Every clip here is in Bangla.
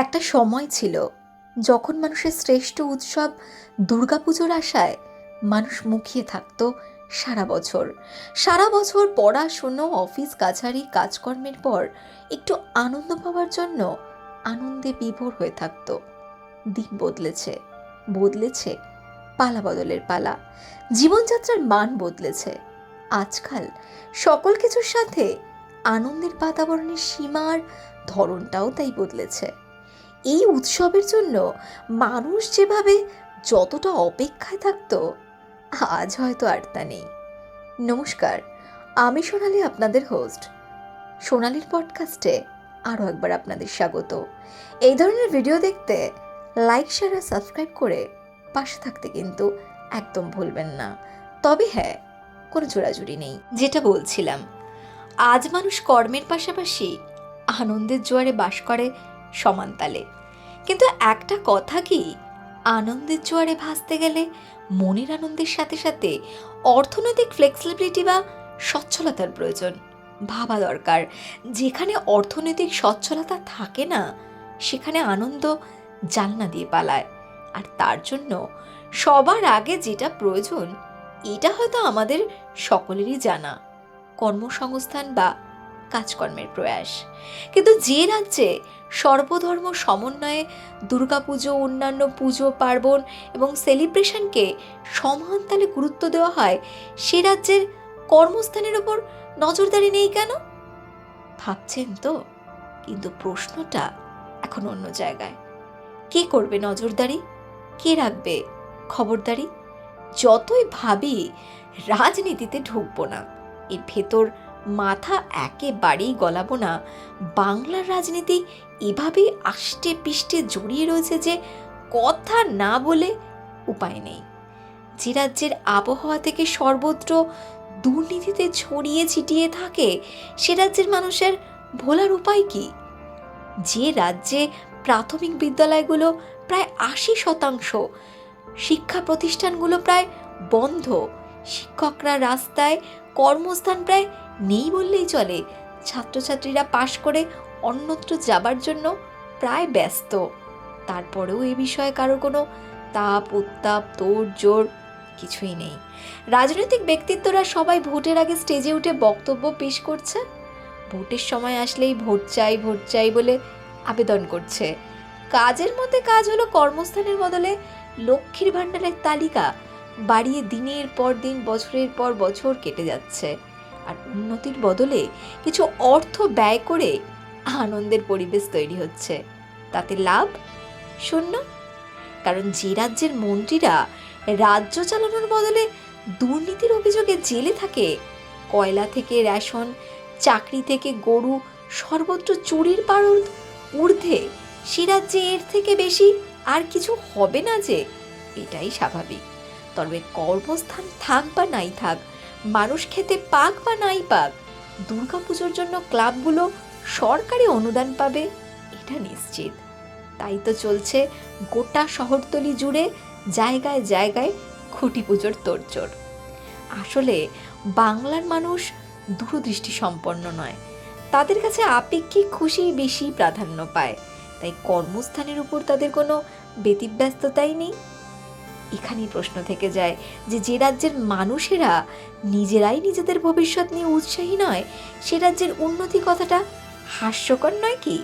একটা সময় ছিল যখন মানুষের শ্রেষ্ঠ উৎসব দুর্গাপুজোর আশায় মানুষ মুখিয়ে থাকতো সারা বছর। সারা বছর পড়াশুনো, অফিস, কাছারি কাজকর্মের পর একটু আনন্দ পাওয়ার জন্য আনন্দে বিভোর হয়ে থাকতো। দিন বদলেছে বদলেছে পালা বদলের পালা। জীবনযাত্রার মান বদলেছে। আজকাল সকল কিছুর সাথে আনন্দের বাতাবরণের সীমার ধরনটাও তাই বদলেছে। এই উৎসবের জন্য মানুষ যেভাবে যতটা অপেক্ষায় থাকতো, আজ হয়তো আর তা নেই। নমস্কার, আমি সোনালি আপনাদের হোস্ট সোনালির পডকাস্টে আরও একবার আপনাদের স্বাগত। এই ধরনের ভিডিও দেখতে লাইক শেয়ার আর সাবস্ক্রাইব করে পাশে থাকতে কিন্তু একদম ভুলবেন না। তবে হ্যাঁ কোনো জোড়াজুড়ি নেই। যেটা বলছিলাম, আজ মানুষ কর্মের পাশাপাশি আনন্দের জোয়ারে বাস করে সমান তালে। কিন্তু একটা কথা কি, আনন্দের জোয়ারে ভাসতে গেলে মনের আনন্দের সাথে সাথে অর্থনৈতিক ফ্লেক্সিবিলিটি বা সচ্ছলতার প্রয়োজন ভাবা দরকার। যেখানে অর্থনৈতিক সচ্ছলতা থাকে না, সেখানে আনন্দ জানলা দিয়ে পালায়। আর তার জন্য সবার আগে যেটা প্রয়োজন, এটা হয়তো আমাদের সকলেরই জানা। কর্মসংস্থান বা কাজকর্মের প্রয়াস। কিন্তু যে রাজ্যে সর্বধর্ম সমন্বয়ে দুর্গাপুজো, অন্যান্য পুজো, পার্বণ এবং সেলিব্রেশনকে সমান গুরুত্ব দেওয়া হয়, সে রাজ্যের কর্মস্থানের ওপর নজরদারি নেই কেন? ভাবছেন তো? কিন্তু প্রশ্নটা এখন অন্য জায়গায়। কে করবে নজরদারি? কে রাখবে খবরদারি? যতই ভাবি, রাজনীতিতে ঢুকবো না। এর ভেতর মাথা একেবারেই গলাবো না। বাংলার রাজনীতি এভাবেই আষ্টে পিষ্টে জড়িয়ে রয়েছে যে কথা না বলে উপায় নেই। যে রাজ্যের আবহাওয়া থেকে সর্বত্র দুর্নীতিতে ছড়িয়ে ছিটিয়ে থাকে, সে রাজ্যের মানুষের ভোলার উপায় কি? যে রাজ্যে প্রাথমিক বিদ্যালয়গুলো প্রায় আশি শতাংশ, শিক্ষা প্রতিষ্ঠানগুলো প্রায় বন্ধ, শিক্ষকরা রাস্তায় কর্মস্থান প্রায় নেই বললেই চলে। ছাত্রছাত্রীরা পাশ করে অন্যত্র যাবার জন্য প্রায় ব্যস্ত। তারপরেও এ বিষয়ে কারও কোনো তাপ, উত্তাপ, তোড় জোর কিছুই নেই। রাজনৈতিক ব্যক্তিত্বরা সবাই ভোটের আগে স্টেজে উঠে বক্তব্য পেশ করছে। ভোটের সময় আসলেই ভোট চাই ভোট চাই বলে আবেদন করছে। কাজের মধ্যে কাজ হলো কর্মস্থানের বদলে লক্ষ্মীর ভাণ্ডারের তালিকা। বাড়িয়ে দিনের পর দিন, বছরের পর বছর কেটে যাচ্ছে। আর উন্নতির বদলে কিছু অর্থ ব্যয় করে আনন্দের পরিবেশ তৈরি হচ্ছে। তাতে লাভ শূন্য। কারণ যে রাজ্যের মন্ত্রীরা রাজ্য চালানোর বদলে দুর্নীতির অভিযোগে জেলে থাকে, কয়লা থেকে রেশন, চাকরি থেকে গরু, সর্বত্র চুরির পারদ ঊর্ধ্বে, সে রাজ্যে এর থেকে বেশি আর কিছু হবে না যে, এটাই স্বাভাবিক। তবে কর্মস্থান থাক বা নাই থাক মানুষ খেতে পাক বা নাই পাক দুর্গাপুজোর জন্য ক্লাবগুলো সরকারি অনুদান পাবে, এটা নিশ্চিত। তাই তো চলছে গোটা শহরতলি জুড়ে জায়গায় জায়গায় খুঁটি পুজোর তোড়জোড়। আসলে বাংলার মানুষ দূরদৃষ্টি সম্পন্ন নয়, তাদের কাছে আপেক্ষিক খুশি বেশি প্রাধান্য পায়, তাই কর্মস্থানের উপর তাদের কোনো ব্যতিব্যস্ততাই নেই। এখানেই প্রশ্ন থেকে যায় যে যে রাজ্যের মানুষেরা নিজেরাই নিজেদের ভবিষ্যৎ নিয়ে উৎসাহী নয়, সে রাজ্যের উন্নতি কথাটা হাস্যকর নয় কি?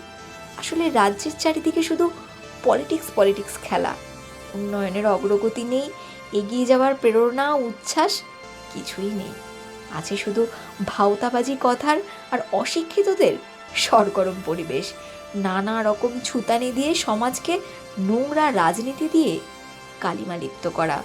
আসলে রাজ্যের চারিদিকে শুধু পলিটিক্স পলিটিক্স খেলা। উন্নয়নের অগ্রগতি নেই, এগিয়ে যাওয়ার প্রেরণা, উচ্ছ্বাস কিছুই নেই। আছে শুধু ভাওতাবাজি কথার আর অশিক্ষিতদের সরগরম পরিবেশ। নানা রকম ছুতানি দিয়ে সমাজকে নোংরা রাজনীতি দিয়ে কালিমা লিপ্ত করা।